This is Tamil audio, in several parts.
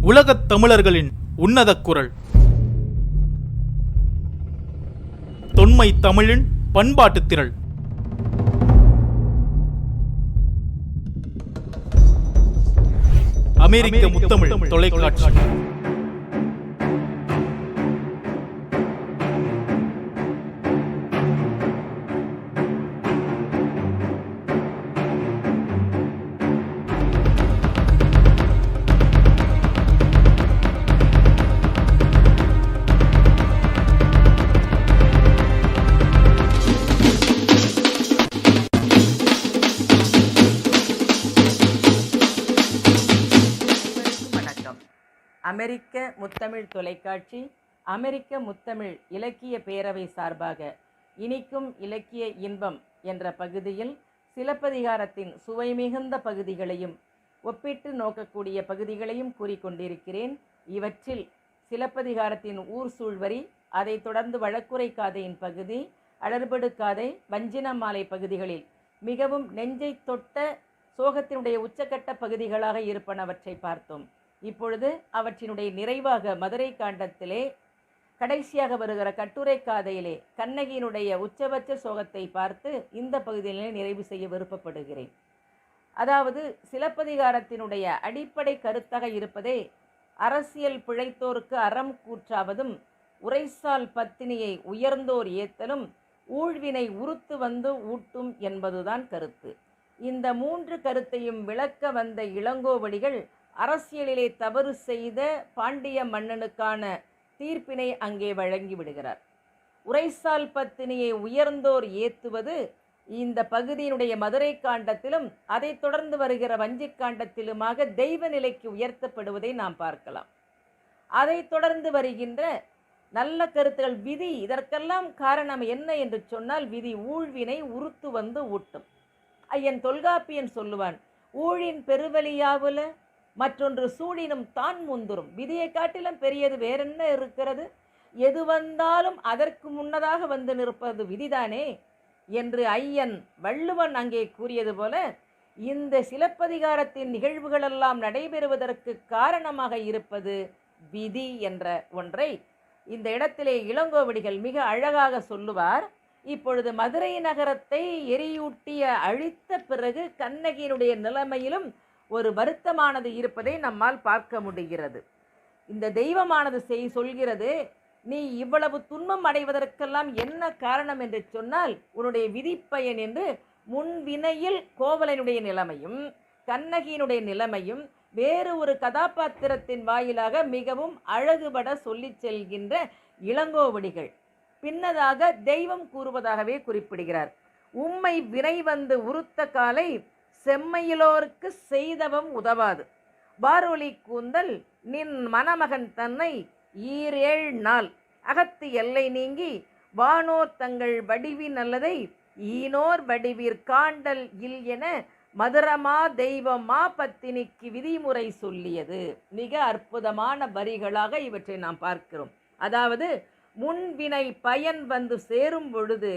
உலகத் தமிழர்களின் உன்னத குரல். தொன்மை தமிழின் பண்பாட்டுத் திரள். அமெரிக்க முத்தமிழ் தொலைக்காட்சி. அமெரிக்க முத்தமிழ் தொலைக்காட்சி அமெரிக்க முத்தமிழ் இலக்கிய பேரவை சார்பாக இனிக்கும் இலக்கிய இன்பம் என்ற பகுதியில் சிலப்பதிகாரத்தின் சுவை மிகுந்த பகுதிகளையும் ஒப்பிட்டு நோக்கக்கூடிய பகுதிகளையும் கூறிக்கொண்டிருக்கிறேன் இவற்றில் சிலப்பதிகாரத்தின் ஊர் சூழ்வரி அதைத் தொடர்ந்து வழக்குரை காதையின் பகுதி அடர்படு காதை வஞ்சினமாலை பகுதிகளில் மிகவும் நெஞ்சை தொட்ட சோகத்தினுடைய உச்சக்கட்ட பகுதிகளாக இருப்பனவற்றை பார்த்தோம். இப்பொழுது அவற்றினுடைய நிறைவாக மதுரை காண்டத்திலே கடைசியாக வருகிற கட்டுரை காதையிலே கண்ணகியினுடைய உச்சபட்ச சோகத்தை பார்த்து இந்த பகுதியிலே நிறைவு செய்ய விருப்பப்படுகிறேன். அதாவது சிலப்பதிகாரத்தினுடைய அடிப்படை கருத்தாக இருப்பதே அரசியல் பிழைத்தோருக்கு அறம் கூற்றாவதும் உரைசால் பத்தினியை உயர்ந்தோர் ஏத்தலும் ஊழ்வினை உறுத்து வந்து ஊட்டும் என்பதுதான் கருத்து. இந்த மூன்று கருத்தையும் விளக்க வந்த இளங்கோவடிகள் அரசியலிலே தவறு செய்த பாண்டிய மன்னனுக்கான தீர்ப்பினை அங்கே வழங்கி விடுகிறார். உரைசால் பத்தினியை உயர்ந்தோர் ஏத்துவது இந்த பகுதியினுடைய மதுரை காண்டத்திலும் அதைத் தொடர்ந்து வருகிற வஞ்சிக் காண்டத்திலுமாக தெய்வ நிலைக்கு உயர்த்தப்படுவதை நாம் பார்க்கலாம். அதைத் தொடர்ந்து வருகின்ற நல்ல கருத்துகள் விதி இதற்கெல்லாம் காரணம் என்ன என்று சொன்னால் விதி ஊழ்வினை உறுத்து வந்து ஊட்டும். ஐயன் தொல்காப்பியன் சொல்லுவான் ஊழின் பெருவலியாவுல மற்றொன்று சூழினும் தான் முந்துரும் விதியை காட்டிலும் பெரியது வேறென்ன இருக்கிறது? எது வந்தாலும் அதற்கு முன்னதாக வந்து நிற்பது விதிதானே? என்று ஐயன் வள்ளுவன் அங்கே கூறியது போல இந்த சிலப்பதிகாரத்தின் நிகழ்வுகளெல்லாம் நடைபெறுவதற்கு காரணமாக இருப்பது விதி என்ற ஒன்றை. இந்த இடத்திலே இளங்கோவடிகள் மிக அழகாக சொல்லுவார் இப்பொழுது மதுரை நகரத்தை எரியூட்டிய அழித்த பிறகு கண்ணகியினுடைய நிலைமையிலும் ஒரு வருத்தமானது இருப்பதை நம்மால் பார்க்க முடிகிறது. இந்த தெய்வமானது செய் சொல்கிறது நீ இவ்வளவு துன்பம் அடைவதற்கெல்லாம் என்ன காரணம்? என்று சொன்னால் உன்னுடைய விதிப்பயன் என்று முன்வினையில் கோவலனுடைய நிலைமையும் கண்ணகியினுடைய நிலைமையும் வேறு ஒரு கதாபாத்திரத்தின் வாயிலாக மிகவும் அழகுபட சொல்லிச் செல்கின்ற இளங்கோவடிகள். பின்னதாக தெய்வம் கூறுவதாகவே குறிப்பிடுகிறார். உம்மை வினை வந்து உறுத்த காலை செம்மையிலோருக்கு செய்தவம் உதவாது. பாரொலி கூந்தல் நின் மணமகன் தன்னை ஈரேழ் நாள். அகத்து எல்லை நீங்கி வானோர் தங்கள் வடிவின் அல்லதை ஈனோர் வடிவிற் காண்டல் இல் என மதுரமா தெய்வமா பத்தினிக்கு விதிமுறை சொல்லியது. மிக அற்புதமான வரிகளாக இவற்றை நாம் பார்க்கிறோம். அதாவது முன்வினை பயன் வந்து சேரும் பொழுது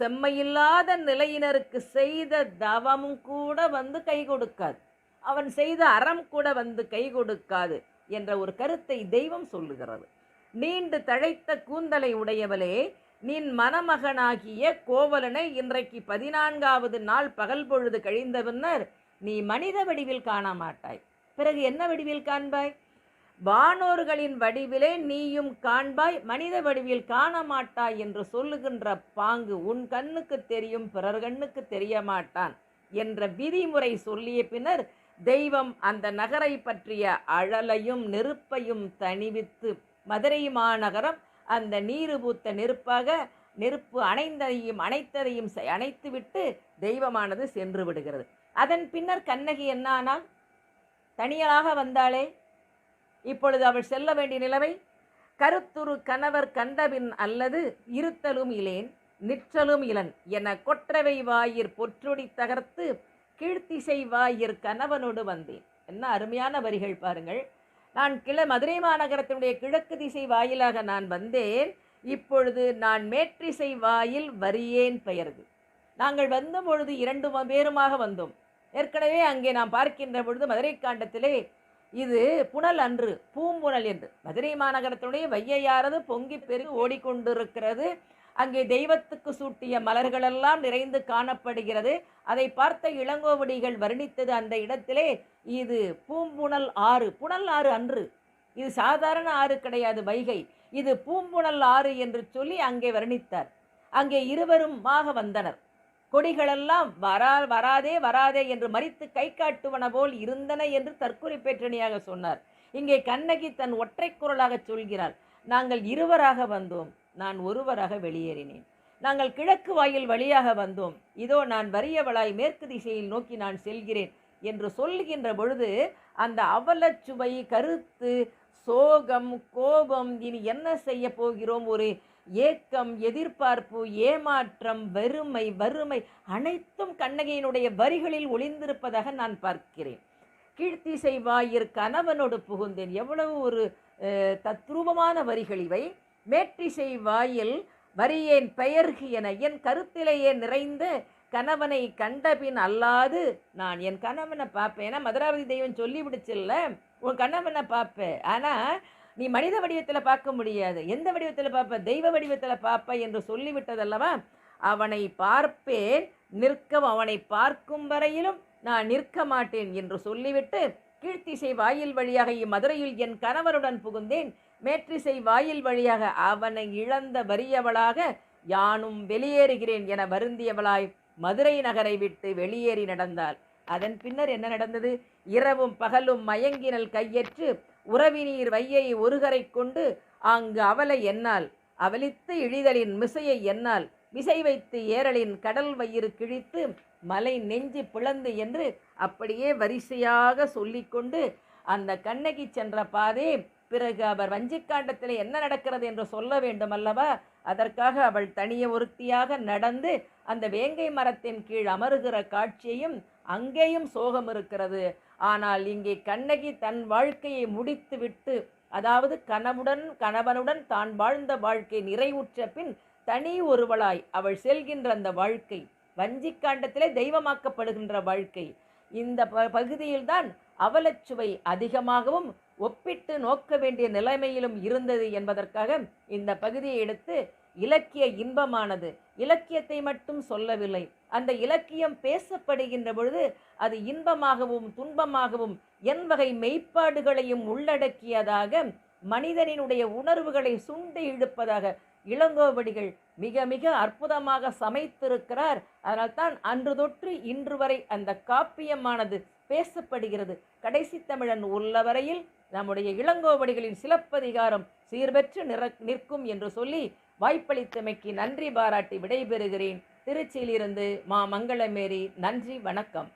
செம்மையில்லாத நிலையினருக்கு செய்த தவமும் கூட வந்து கை கொடுக்காது. அவன் செய்த அறம் கூட வந்து கை கொடுக்காது என்ற ஒரு கருத்தை தெய்வம் சொல்லுகிறது. நீண்டு தழைத்த கூந்தலை உடையவளே நின் மணமகனாகிய கோவலனை இன்றைக்கு பதினான்காவது நாள் பகல் பொழுது கழிந்த பின்னர் நீ மனித வடிவில் காண மாட்டாய் பிறகு என்ன வடிவில் காண்பாய்? வானோர்களின் வடிவிலே நீயும் காண்பாய் மனித வடிவில் காண மாட்டாய் என்று சொல்லுகின்ற பாங்கு உன் கண்ணுக்கு தெரியும் பிறர் கண்ணுக்கு தெரிய மாட்டான் என்ற விதிமுறை சொல்லிய பின்னர் தெய்வம் அந்த நகரை பற்றிய அழலையும் நெருப்பையும் தணிவித்து மதுரை மாநகரம் அந்த நீரு பூத்த நெருப்பாக நெருப்பு அணைந்ததையும் அணைத்ததையும் செ- அணைத்துவிட்டு தெய்வமானது சென்று விடுகிறது. அதன் பின்னர் கண்ணகி என்னானால் தனியலாக தனியாக வந்தாளே? இப்பொழுது அவள் செல்ல வேண்டிய நிலைமை கருத்துரு கணவர் கண்டபின் அல்லது இருத்தலும் இலேன் நிற்றலும் இலன் என கொற்றவை வாயிற் பொற்றொடி தகர்த்து கீழ்த்திசை வாயிற் கணவனோடு வந்தேன். என்ன அருமையான வரிகள் பாருங்கள். நான் கிழ மதுரை மாநகரத்தினுடைய கிழக்கு திசை வாயிலாக நான் வந்தேன். இப்பொழுது நான் மேற்றிசை வாயில் வரியேன் பெயர்து நாங்கள் வந்த பொழுது இரண்டு பேருமாக வந்தோம். ஏற்கனவே அங்கே நாம் பார்க்கின்ற பொழுது மதுரை காண்டத்திலே இது புனல் அன்று பூம்புனல் என்று. மதுரை மாநகரத்துடைய வையையாரது பொங்கி பெருகி ஓடிக்கொண்டிருக்கிறது. அங்கே தெய்வத்துக்கு சூட்டிய மலர்களெல்லாம் நிறைந்து காணப்படுகிறது. அதை பார்த்த இளங்கோவடிகள் வர்ணித்தது அந்த இடத்திலே இது பூம்புணல் ஆறு. புனல் ஆறு அன்று. இது சாதாரண ஆறு கிடையாது வைகை. இது பூம்புணல் ஆறு என்று சொல்லி அங்கே வர்ணித்தார். அங்கே இருவருமாக வந்தனர். கொடிகளெல்லாம் வரா வராதே வராதே என்று மறித்து கை காட்டுவன போல் இருந்தன என்று தற்கொலை பேற்றணியாக சொன்னார். இங்கே கண்ணகி தன் ஒற்றை குரலாக சொல்கிறாள் நாங்கள் இருவராக வந்தோம் நான் ஒருவராக வெளியேறினேன். நாங்கள் கிழக்கு வாயில் வழியாக வந்தோம் இதோ நான் வறியவளாய் மேற்கு திசையில் நோக்கி நான் செல்கிறேன் என்று சொல்லுகின்ற பொழுது அந்த அவலச்சுவை கருத்து சோகம் கோபம் இனி என்ன செய்ய போகிறோம்? ஒரு ஏக்கம் எதிர்பார்ப்பு ஏமாற்றம் வெறுமை வறுமை அனைத்தும் கண்ணகியினுடைய வரிகளில் ஒளிந்திருப்பதாக நான் பார்க்கிறேன். கீழ்த்திசை வாயிற் கணவனோடு புகுந்தேன். எவ்வளவு ஒரு தத்ரூபமான வரிகள் இவை. மேற்றிசை வாயில் வரியேன் பெயர்கு என என் கருத்திலேயே நிறைந்த கணவனை கண்டபின் அல்லாது நான் என் கணவனை பார்ப்பேன். ஏன்னா மதுராவதி தெய்வம் சொல்லிவிடுச்சுல்ல உன் கணவனை பார்ப்பேன். ஆனால் நீ மனித வடிவத்தில் பார்க்க முடியாது. எந்த வடிவத்தில் பார்ப்ப? தெய்வ வடிவத்தில் பார்ப்ப என்று சொல்லிவிட்டதல்லவா? அவனை பார்ப்பேன் நிற்கும் அவனை பார்க்கும் வரையிலும் நான் நிற்க மாட்டேன் என்று சொல்லிவிட்டு கீழ்த்திசை வாயில் வழியாக இம்மதுரையில் என் கணவருடன் புகுந்தேன். மேற்றிசை வாயில் வழியாக அவனை இழந்த வறியவளாக யானும் வெளியேறுகிறேன் என வருந்தியவளாய் மதுரை நகரை விட்டு வெளியேறி நடந்தாள். அதன் பின்னர் என்ன நடந்தது? இரவும் பகலும் மயங்கினல் கையற்று உறவினீர் வையை ஒருகரை கொண்டு அங்கு அவலை என்னால் அவலித்து இழிதலின் மிசையை என்னால் விசை வைத்து ஏரலின் கடல் வயிறு கிழித்து மலை நெஞ்சு பிளந்து என்று அப்படியே வரிசையாக சொல்லிக்கொண்டு அந்த கண்ணகி சென்ற பாதே பிறகு அவர் வஞ்சிக்காண்டத்தில் என்ன நடக்கிறது என்று சொல்ல வேண்டும் அல்லவா? அதற்காக அவள் தனிய ஒருத்தியாக நடந்து அந்த வேங்கை மரத்தின் கீழ் அமருகிற காட்சியையும் அங்கேயும் சோகம் இருக்கிறது ஆனால் இங்கே கண்ணகி தன் வாழ்க்கையை முடித்துவிட்டு அதாவது கணவுடன் கணவனுடன் தான் வாழ்ந்த வாழ்க்கை நிறைவுற்ற பின் தனி ஒருவளாய் அவள் செல்கின்ற அந்த வாழ்க்கை வஞ்சிக்காண்டத்திலே தெய்வமாக்கப்படுகின்ற வாழ்க்கை. இந்த ப பகுதியில்தான் அவலச்சுவை அதிகமாகவும் ஒப்பிட்டு நோக்க வேண்டிய நிலைமையிலும் இருந்தது என்பதற்காக இந்த பகுதியை எடுத்து இலக்கிய இன்பமானது. இலக்கியத்தை மட்டும் சொல்லவில்லை. அந்த இலக்கியம் பேசப்படுகின்ற பொழுது அது இன்பமாகவும் துன்பமாகவும் என் வகை மெய்ப்பாடுகளையும் உள்ளடக்கியதாக மனிதனினுடைய உணர்வுகளை சுண்டி இழுப்பதாக இளங்கோவடிகள் மிக மிக அற்புதமாக சமைத்திருக்கிறார். அதனால்தான் அன்று தொற்று இன்று வரை அந்த காப்பியமானது பேசப்படுகிறது. கடைசி தமிழன் உள்ளவரையில் நம்முடைய இளங்கோவடிகளின் சிலப்பதிகாரம் சீர்பெற்று நிற நிற்கும் என்று சொல்லி வாய்ப்பளித்தமைக்கு நன்றி பாராட்டி விடைபெறுகிறேன். திருச்சியிலிருந்து மா மங்களமேரி நன்றி வணக்கம்.